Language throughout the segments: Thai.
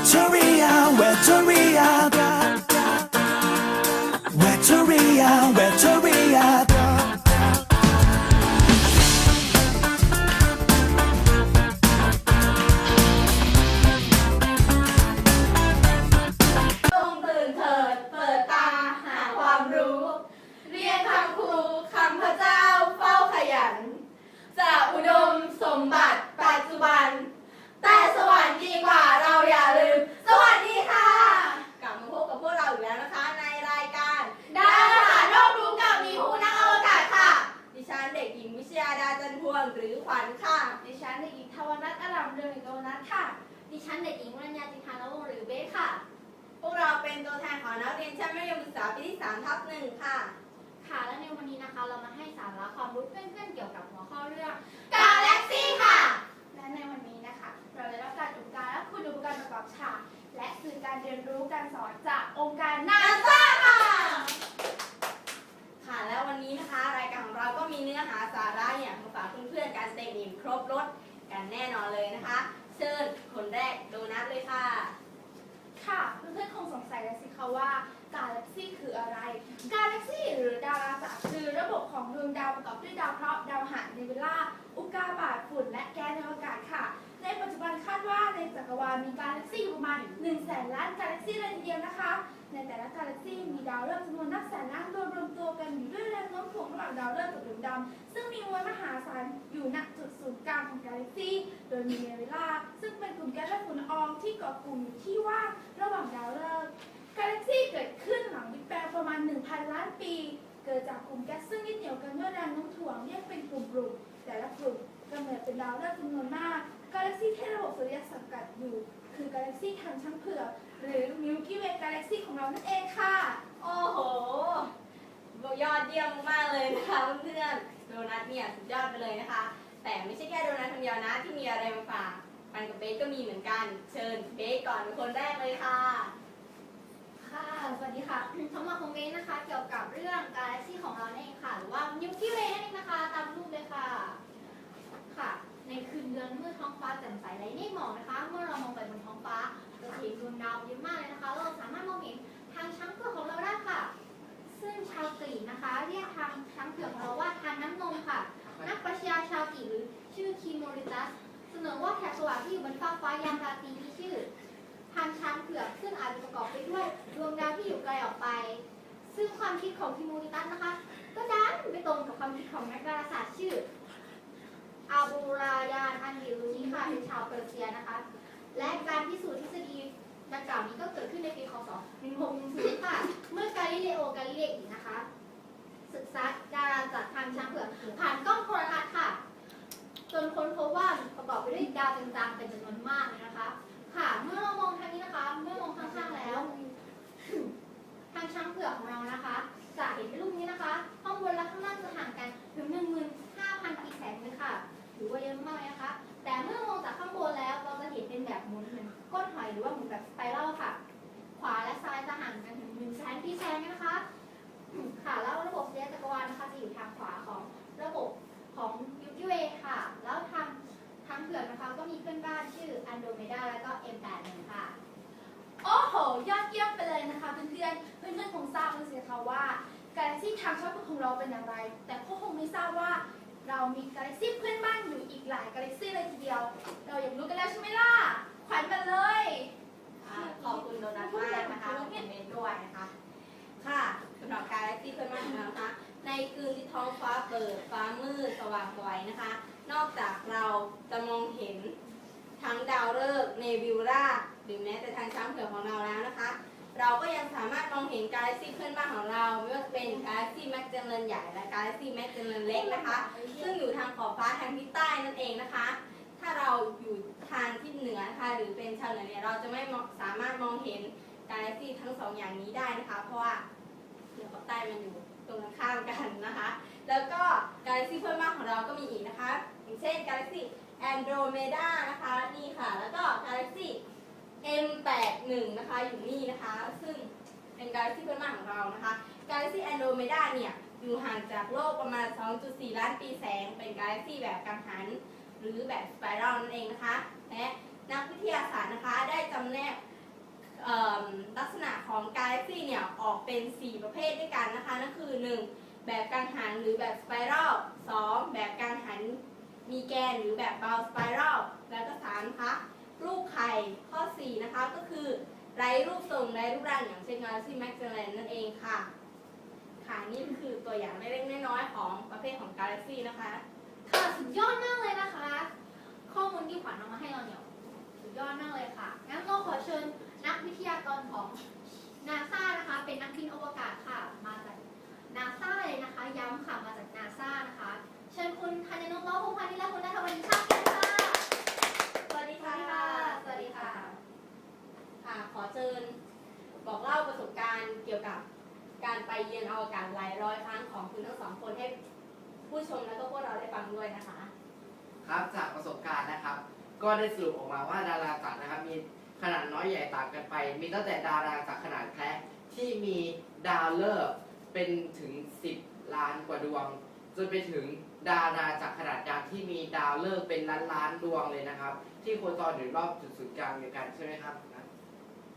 Wetoria, Wetoria. นของนักเรียนชั้นมัธยมศึกษาปีที่3ทับหนึ่งค่ะ ค่ะและในวันนี้นะคะเรามาให้สาระความรู้เพื่อนๆเกี่ยวกับหัวข้อเรื่องกาแล็กซี่ค่ะ และในวันนี้นะคะ เราได้รับการอุปการและคุณอุปการประกอบฉากและสื่อการเรียนรู้การสอนจากองค์การนานาซาค่ะค่ะแล้ววันนี้นะคะ รายการของเราก็มีเนื้อหาสาระเนี่ยมาฝากเพื่อนๆการเต็มอิ่มครบรถกันแน่นอนเลยนะคะ เชิญคนแรกโดนัทเลยค่ะ ค่ะเพื่อนๆคงสงสัยแล้วสิคะว่า กาแล็กซี่คืออะไร กาแล็กซี่หรือดาราศาสตร์คือระบบของดวงดาวประกอบด้วยดาวเคราะห์ดาวหางเนบิวลาอุกกาบาตฝุ่น และแก๊สในอวกาศค่ะ ในปัจจุบันคาดว่าในจักรวาลมีกาแล็กซี่ประมาณ1แสนล้านกาแล็กซี่เลยทีเดียวนะคะ ในแต่ละกาแล็กซี่มีดาวฤกษ์จำนวนนับแสนล้านดวงรวมตัวกันอยู่ด้วยแรงโน้มถ่วงระหว่างดาวฤกษ์กับดวงดำซึ่งมีมวลมหาศาลอยู่ณจุดศูนย์กลางของกาแล็กซี่โดยมีเนบิวลาซึ่งเป็นกลุ่มแก๊สและฝุ่นละอองที่เกาะกลุ่มอยู่ที่ว่างระหว่างดาวฤกษ์ ปี เกิดจากกลุ่มแก๊สซึ่งยึดเหนี่ยวกันด้วยแรงโน้มถ่วงแยกเป็นกลุ่มๆแต่ละกลุ่มกำเนิดเป็นดาวฤกษ์จำนวนมากกาแล็กซี่ที่ระบบสุริยะสังกัดอยู่ คือกาแล็กซี่ทางช้างเผือกหรือมิลกี้เวย์กาแล็กซี่ของเรานั่นเองค่ะ โอ้โห ยอดเยี่ยมมากเลยนะคะเพื่อนๆโดนัทเนี่ยสุดยอดไปเลยนะคะ แต่ไม่ใช่แค่โดนัทคนเดียวนะที่มีอะไรมาฝากปันกับเบสก็มีเหมือนกัน เชิญเบสก่อนเป็นคนแรกเลยค่ะ ค่ะ สวัสดีค่ะสำหรับของเบสนะคะ เกี่ยวกับเรื่องกาแล็กซี่ของเรานั่นเองค่ะ หรือว่ามิลกี้เวนั่นเองนะคะ ตามรูปเลยค่ะ ค่ะ ในคืนเดือนมืดท้องฟ้าแจ่มใสไร้เมฆหมอกนะคะ เมื่อเรามองไปบนท้องฟ้าจะเห็นดวงดาวเยอะมากเลยนะคะ เราสามารถมองเห็นทางช้างเผือกของเราได้ค่ะ ซึ่งชาวกรีกนะคะ เรียกทางช้างเผือกของเราว่าทางน้ำนมค่ะ นักปรัชญาชาวกรีกหรือชื่อคีโมริตัสเสนอว่าแถบสว่างที่อยู่บนฟ้าฟ้ายามราตรีมีชื่อทางช้างเผือกซึ่งอาจจะประกอบไปด้วย ดวงดาวที่อยู่ไกลออกไป ซึ่งความคิดของทิโมริตัสนะคะ ก็ดันไปตรงกับความคิดของนักดาราศาสตร์ชื่ออาบูรายานอันดิลูนีค่ะเป็นชาวเปอร์เซียนะคะ และการพิสูจน์ทฤษฎีดังกล่าวนี้ก็เกิดขึ้นในปีคศ1610ค่ะ เมื่อกาลิเลโอกาลิเลอีนะคะ ศึกษาดาราจากทางช้างเผือกผ่านกล้องโทรทัศน์ค่ะ จนค้นพบว่าประกอบไปด้วยดาวจางๆเป็นจำนวนมากเลยนะคะ ค่ะ เมื่อเรามองทางนี้นะคะ เมื่อมองข้างๆแล้วางช้างเผือกของเรานะคะ จะเห็นเป็นรูปนี้นะคะ ข้างบนและข้างล่างจะห่างกันถึง15,000ปีแสงเลยค่ะถือว่าเยอะมากเลยนะคะ แต่เมื่อมองจากข้างบนแล้วเราจะเห็นเป็นแบบหมุนเหมือนก้นหอยหรือว่าหมุนแบบสไปรัลค่ะ ขวาและซ้ายจะห่างกันถึง1แสนปีแสงนะคะ ค่ะแล้วระบบสุริยจักรวาลนะคะจะอยู่ทางขวาของระบบของมิลกี้เวค่ะ แล้วทางทางเผือกนะคะก็มีเพื่อนบ้านชื่ออันโดเมดาและก็ M81 ค่ะโอ้โห ยอดเยี่ยมไปเลยนะคะเพื่อนๆ เพื่อนๆคงทราบแล้วสิคะว่ากาแล็กซี่ทางช้างเผือกของเราเป็นอย่างไร แต่ก็คงไม่ทราบว่า เรามีกาแล็กซี่เพื่อนบ้านอยู่อีกหลายกาแล็กซี่เลยทีเดียว เราอยากรู้กันแล้วใช่ไหมล่ะ ขวัญมาเลย อ่าขอบคุณโดนัทมากนะคะขอบคุณเบสด้วยนะคะ ค่ะสำหรับกาแล็กซี่เพื่อนบ้านของเรานะคะ ในคืนที่ท้องฟ้าเปิดฟ้ามืดสว่างไสวนะคะนนอกจากเราจะมองเห็นทั้งดาวฤกษ์เนบิวลาหรือแม้แต่ทางช้างเผือกของเราแล้วนะคะ เราก็ยังสามารถมองเห็นกาแล็กซี่เพื่อนบ้านของเราไม่ว่าจะเป็นกาแล็กซี่แมกเจลเลนใหญ่และกาแล็กซี่แมกเจลเลนเล็กนะคะ ซึ่งอยู่ทางขอบฟ้าทางทิศใต้นั่นเองนะคะ ถ้าเราอยู่ทางทิศเหนือนะคะหรือเป็นชาวเหนือเนี่ยเราจะไม่สามารถมองเห็นกาแล็กซี่ทั้งสองอย่างนี้ได้นะคะ เพราะว่าเหนือกับใต้มันอยู่ตรงข้ามกันนะคะ แล้วก็กาแล็กซี่เพื่อนบ้านของเราก็มีอีกนะคะอย่างเช่นกาแล็กซี่แอนโดรเมดานะคะนี่ค่ะ แล้วก็กาแล็กซี่ M81 นะคะอยู่นี่นะคะ ซึ่งเป็นกาแล็กซี่เพื่อนบ้านของเรานะคะกาแล็กซี่แอนโดรเมดาเนี่ยอยู่ห่างจากโลกประมาณ 2.4 ล้านปีแสง เป็นกาแล็กซี่แบบกังหัน หรือแบบสไปรัลนั่นเองนะคะและนักวิทยาศาสตร์นะคะได้จำแนกลักษณะของกาแล็กซี่เนี่ยออกเป็น 4 ประเภทด้วยกันนะคะนั่นคือ 1. แบบกังหันหรือแบบสไปรัล 2. แบบกังหันมีแกนหรือแบบเบาสไปรัลแล้วก็3นะคะ รูปไข่ข้อ 4 นะคะ ก็คือไร้รูปทรงไร้รูปร่างอย่างเช่น Galaxy Magellan นั่นเองค่ะ ค่ะนี่คือตัวอย่างเล็กๆน้อยๆของประเภทของ Galaxy นะคะ ค่ะสุดยอดมากเลยนะคะ ข้อมูลที่ขวัญเอามาให้เราเนี่ยสุดยอดมากเลยค่ะงั้นก็ขอเชิญนักวิทยากรของนาซานะคะ เป็นนักบินอวกาศค่ะ มาจากนาซาเลยนะคะ ย้ำค่ะมาจากนาซานะคะ เชิญคุณธัญนกล้อพงพานิชและคุณนัทวันชาติกันค่ะ สวัสดีค่ะ สวัสดีค่ะ ค่ะ ขอเชิญบอกเล่าประสบการณ์เกี่ยวกับการไปเยือนอวกาศหลายร้อยครั้งของคุณทั้งสองคนให้ผู้ ชมและก็พวกเราได้ฟังด้วยนะคะ ครับจากประสบการณ์นะครับ ก็ได้สรุปออกมาว่าดาราจักรนะครับ มีขนาดน้อยใหญ่ต่างกันไป มีตั้งแต่ดาราจักรขนาดแคระที่มีดาวฤกษ์เป็นถึง 10 ล้านกว่าดวงจนไปถึงดาราจักรขนาดกลางที่มีดาวฤกษ์เป็นล้านล้านๆดวงเลยนะครับ ที่โคจรอยู่รอบจุดศูนย์กลางเดียวกันใช่ไหมครับนะ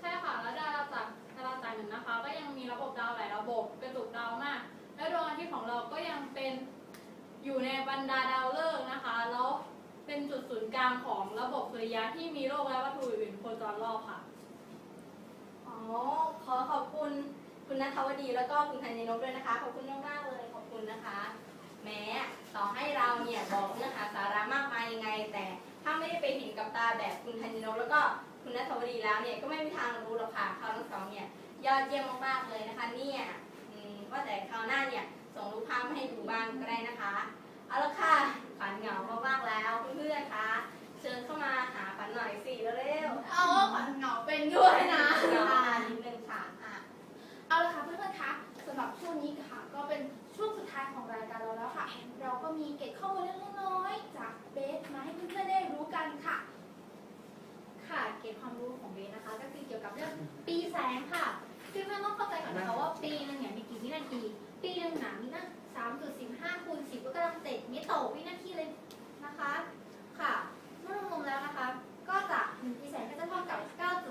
ใช่ค่ะ แล้วดาราจักรดาราจักรหนึ่งนะคะ ก็ยังมีระบบดาวหลายระบบกระจุกดาวมาก และดวงอาทิตย์ของเราก็ยังเป็น อยู่ในบรรดาดาวฤกษ์นะคะ แล้วเป็นจุดศูนย์กลางของระบบสุริยะที่มีโลกและวัตถุอื่นๆโคจรรอบค่ะ อ๋อ ขอขอบคุณคุณนัทวดีแล้วก็คุณธัญนกด้วยนะคะ ขอบคุณมากๆเลย ขอบคุณนะคะ แม้ต่อให้เราเนี่ยบอกเนื้อหาสาระมากมายยังไง แต่ถ้าไม่ได้ไปเห็นกับตาแบบคุณธัญนกแล้วก็คุณนัทวดีแล้วเนี่ยก็ไม่มีทางรู้หรอกค่ะเขาทั้งสองเนี่ยยอดเยี่ยมมากๆเลยนะคะ เนี่ยว่าแต่คราวหน้าเนี่ย ส่งรูปภาพมาให้ดูบ้างก็ได้นะคะเอาละค่ะฝันเหงามากๆแล้วเพื่อนๆคะเชิญเข้ามาหาฝันหน่อยสิเร็วๆเอาขวัญเหงาเป็นด้วยนะเดี๋ยวมานิดนึงค่ะอะเอาละค่ะเพื่อนๆคะสำหรับช่วงนี้ค่ะ ก็เป็นช่วงสุดท้ายของรายการเราแล้วค่ะ เราก็มีเก็บข้อมูลเล็กๆน้อยๆจากเบสมาให้เพื่อนๆได้รู้กันค่ะ ค่ะเก็บความรู้ของเบสนะคะ ก็คือเกี่ยวกับเรื่องปีแสงค่ะซึ่งเพื่อนต้องเข้าใจก่อนนะคะว่าปีนึงเนี่ยมีกี่วินาที ปีหนึ่งหนามีนะสามจุดสิบห้าคูณสิบก็กำลังเจ็ดเมตรต่อวินาทีเลยนะคะ ค่ะ เมื่อรวมๆแล้วนะคะ ก็จะหนึ่งปีแสนก็จะเท่ากับ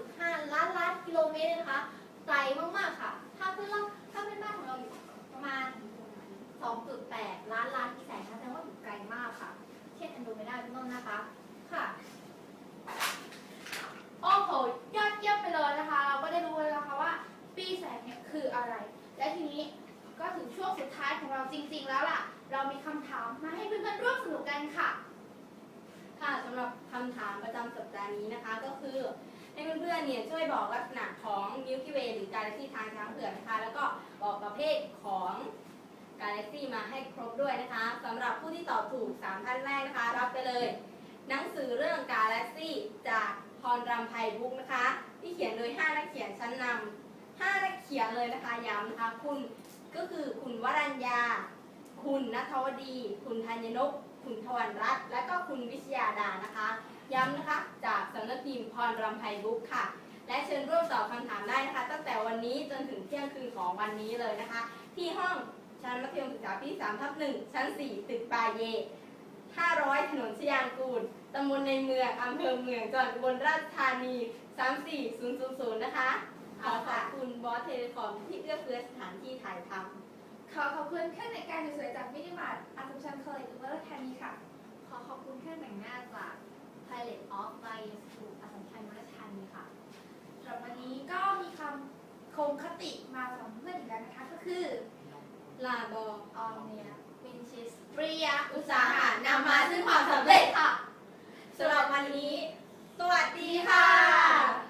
9.5ล้านล้านกิโลเมตรเลยนะคะ ไกลมากๆค่ะ ถ้าเพื่อนเราถ้าเพื่อนบ้านของเราอยู่ประมาณ2.8ล้านล้าน มาให้เพื่อนๆร่วมสนุกกันค่ะ ค่ะสำหรับคำถามประจำสัปดาห์นี้นะคะ ก็คือให้เพื่อนๆเนี่ยช่วยบอกลักษณะของ Milky Way หรือกาแล็กซี่ทางช้างเผือกนะคะ แล้วก็บอกประเภทของกาแล็กซี่มาให้ครบด้วยนะคะสำหรับผู้ที่ตอบถูก3ท่านแรกนะคะ รับไปเลย หนังสือเรื่องกาแล็กซี่จากพรรำไพบุ๊กนะคะ ที่เขียนโดย5นักเขียนชั้นนำ5นักเขียนเลยนะคะย้ำนะคะ คุณก็คือคุณวรัญญา คุณนัทวดี คุณธัญนก คุณทวันรัตน์และก็คุณวิชยาดานะคะ ย้ำนะคะจากสำนักพิมพ์พรรำไพบุ๊กค่ะ และเชิญร่วมตอบคำถามได้นะคะ ตั้งแต่วันนี้จนถึงเที่ยงคืนของวันนี้เลยนะคะ ที่ห้องชั้นมัธยมศึกษาปี3ทับ1ชั้น 4 ตึกปาเย 500 ถนนชยางกูลตำบลในเมืองอำเภอเมืองจังหวัดอุบลราชธานี 34000 นะคะ ขอขอบคุณบอสเทเลคอมที่เอื้อเฟื้อสถานที่ถ่ายทำ ขอขอบคุณเครื่องแต่งกายสวยๆจากมินิมาร์ทอาตุมชัญคอลย์จอุบลธานีค่ะ ขอขอบคุณเครื่องแต่งหน้าจาก Pilot of by School อาสัมชัญอุบลธานีค่ะสำหรับวันนี้ก็มีคำคงคติมาสำหรับเพื่อนอีกแล้วนะคะก็คือลาบอออเนียวินชิสปรียอุตสาหะนำมาซึ่งความสำเร็จค่ะสำหรับวันนี้ สวัสดีค่ะ